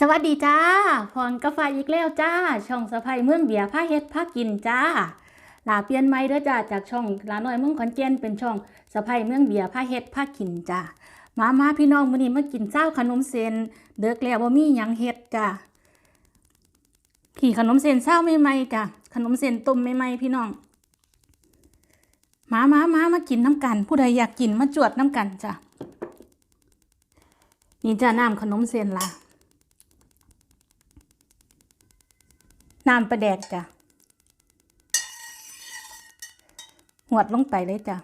สวัสดีจ้าพรกาแฟอีกแล้วจ้า ช่องสะพายเมืองเบียร์ผ้าเฮ็ดผ้ากินจ้าลาเปลี่ยนใหม่เด้อจ้าจากช่องลาหน้อยเมืองขอนแก่นเป็นช่องสะพายเมืองเบียร์ผ้าเฮ็ดผ้ากินจ้ามามาพี่น้องมื้อนี้มากินเจ้าขนมเส้นเด็กแล้วบ่มีหยังเฮ็ดจ้าพี่ขนมเส้นเช้าใหม่ๆจ้าขนมเส้นต้มใหม่ๆพี่น้อง มามามามากินน้ำกัน ผู้ใดอยากกินมาจวดน้ำกันจ้ะนี่จ้าน้ำขนมเส้นละ น้ำปลาแดกจ้ะหวดลงไปเลยจ้ะ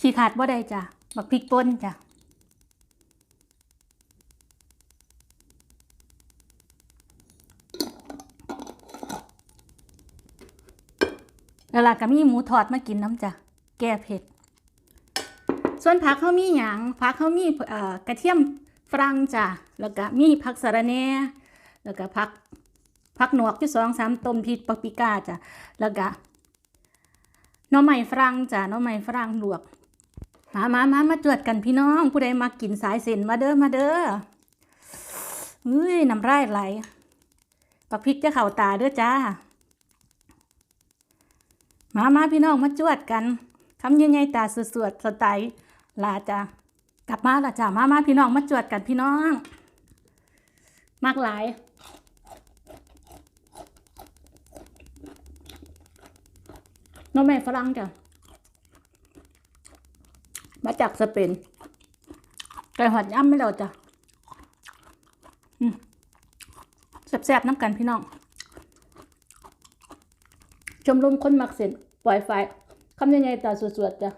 ขี้ขาดบ่ได้จ้ะบักพริกป่นจ้ะแล้วล่ะก็มีหมูทอดมากินน้ำจ้ะ แก้เผ็ด ส่วนผักเขามีหยังผักเขามี่กระเทียมฝรั่งจ้ะแล้วก็มีผักสะระแหน่แล้วก็ผักผักหนวกที่สองสามต้นพริกปาปิก้าจ้ะแล้วก็น่อไม้ฝรั่งจ้ะน่อไม้ฝรั่งลวกมามามามาจวดกันพี่น้อง ผู้ใดมากินสายเส้นมาเด้อมาเด้อเฮ้ยน้ำลายไหลปักพริกจะเข่าตาเด้อจ้า มามาพี่น้องมาจวดกันคำยังไงตาสวดๆสไตล์ ลาจ้ะกลับมาละจ้ะมามาพี่น้องมาจวดกันพี่น้อง มากหลายน้องแม่ฝรั่งจ้ะมาจากสเปนไก่หอดย่ำไม่เราจ้ะแซ่บๆน้ำกันพี่น้อง ชมรมคนมักเส้นปล่อยไฟคำยังไงตาสวดๆจ้ะ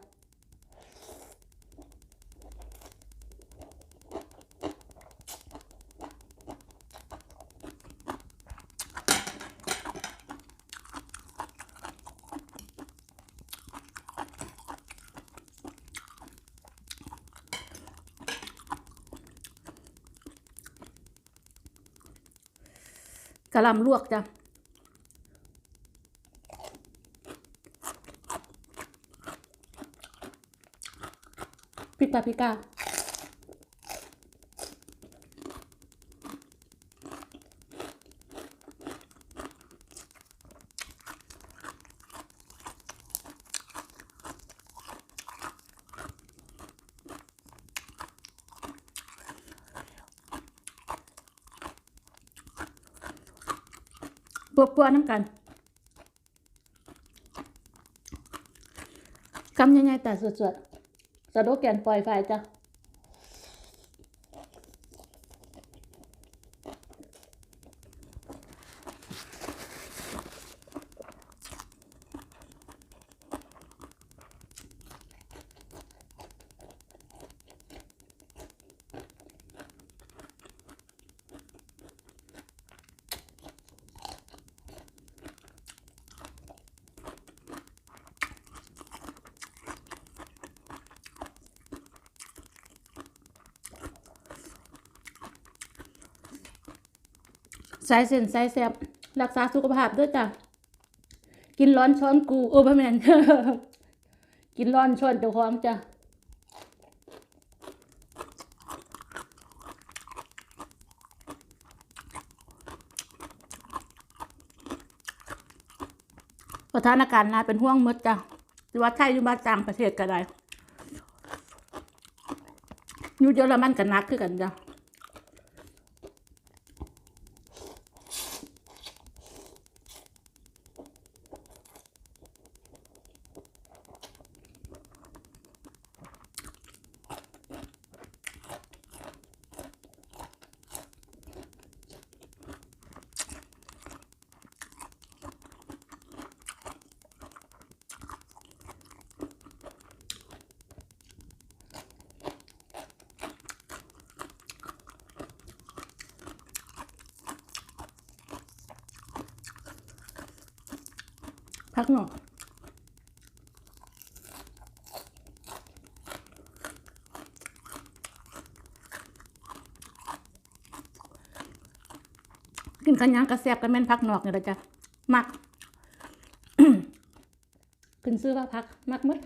กะหล่ำลวกจ้ะพริกปาปริก้า ปัวๆน้ำกันกำยังไงแต่สวดๆสะดวกแกนปล่อยไฟจ้ะ สายเส้นสายแสบรักษาสุขภาพด้วยจ้ะกินร้อนช้อนกูโอ้พ่อแม่นกินร้อนช้อนเจ้าของจ้ะสถานการณ์น่าเป็นห่วงหมดจ้ะหรือว่าไทยอยู่บ้านต่างประเทศก็ได้อยู่เยอรมันก็หนักคือกันจ้ะ พักหน่อยกินกันยังกระแซบกันแม่นพักนอกเนี่แหละจ้ะมักขึ้นซื้อว่าพักมักมด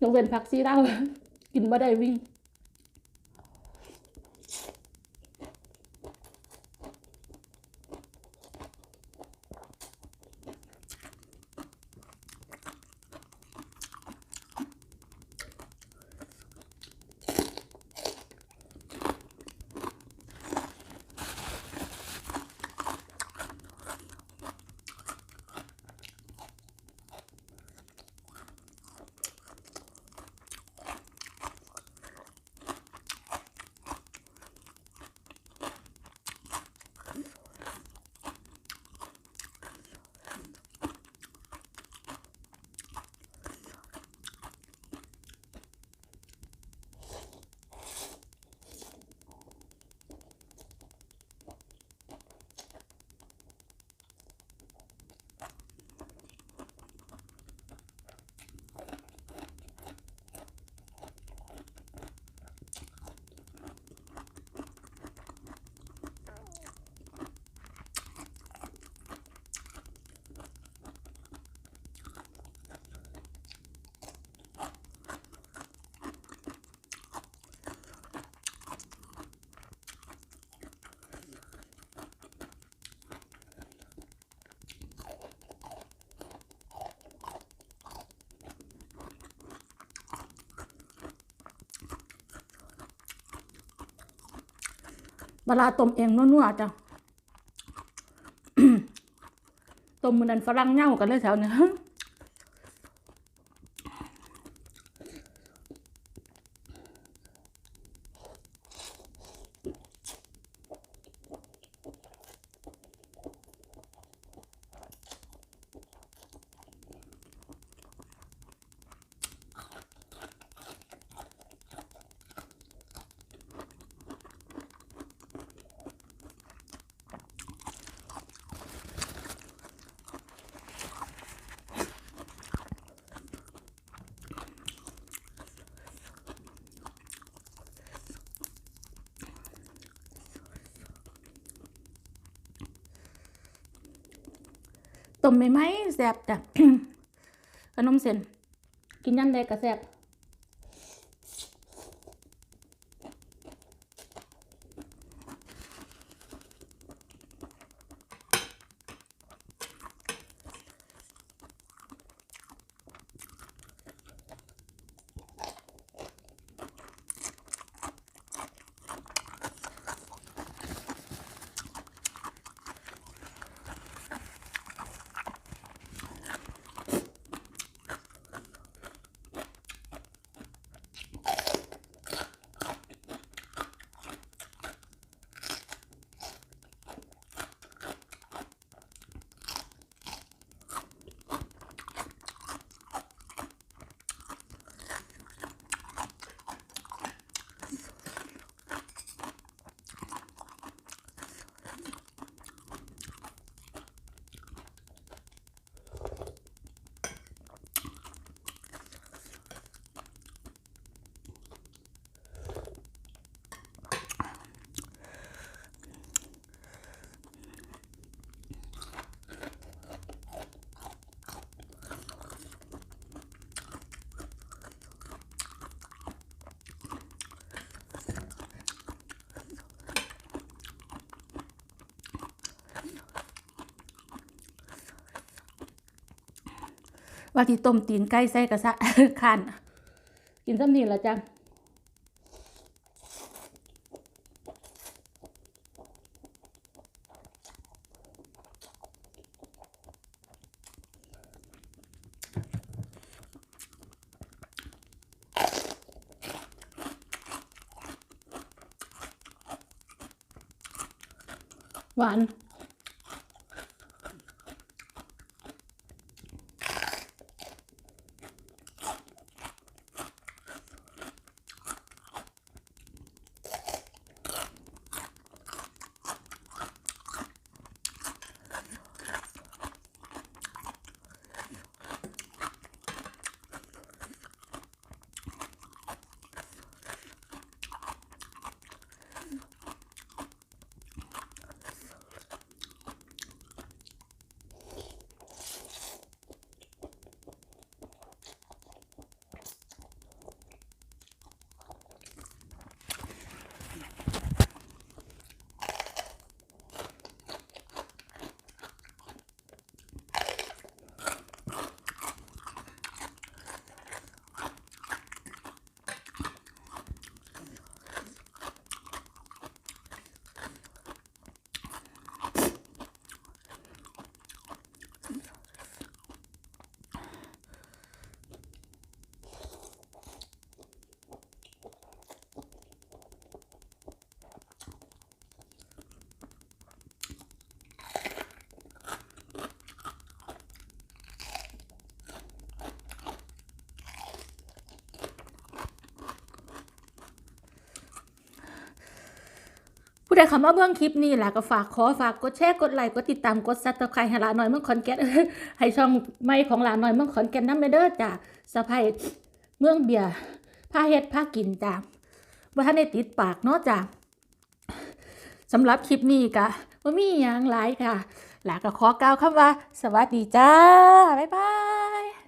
ยกเว้นพักซีเหล้ากินบ่ได้วิ่ง เวลาต้มเองนัวๆจ้ะต้มมือนั้นฝรั่งเน่ากันเลยแถวเนี้ ต้มไม่ไหมแซ่บจ้ะขนมเส้นกินยันใดก็แซ่บ ว่าที่ต้มตีนไก่ใส่กระซะขานกินซ้ำนี่ละจ้ะหวาน ผู้ใดเข้ามาเบิ่งคลิปนี้ล่ะก็ฝากขอฝากกดแชร์กดไลค์กดติดตามกดซับสไครต์ให้ลาหน่อยเมื่อขอนแก่นให้ช่องใหม่ของลาหน่อยเมื่อขอนแก่นนำเด้อจ้ะสะพายเมืองเบียร์พาเฮ็ดพากินจ้ะบ่ทันได้ติดปากเนาะจ้ะสำหรับคลิปนี้ก็บ่ามีหยังหลายค่ะหลาก็ขอกล่าวคำว่า สวัสดีจ้า บ๊ายบาย